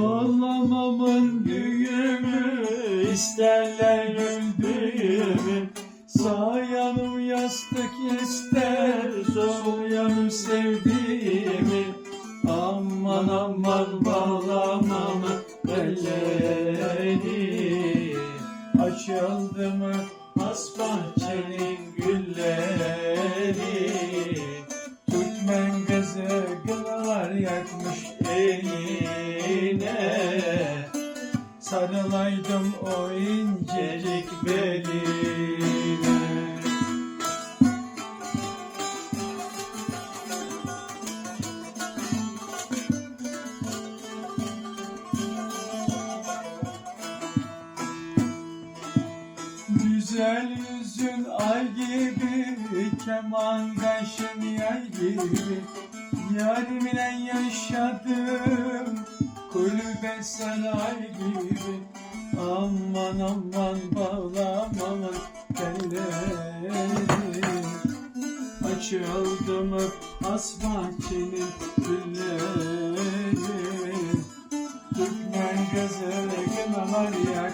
Bağlamamın düğümü isterler düğümü Sağ yanım yastık ister Sol yanım sevdiğimi. Aman aman bağlamamı bellerini Açıldı mı has bahçenin gülleri. Yakmış eline. Sarılaydım o incecik beline. Güzel yüzün ay gibi, keman kaşın yay gibi Yarimle yaşadım. Kulübe saray gibi. Aman aman bağlamamın elleri Açıldı mı asmakçinin gülleri Türkmen gözü kınalar yak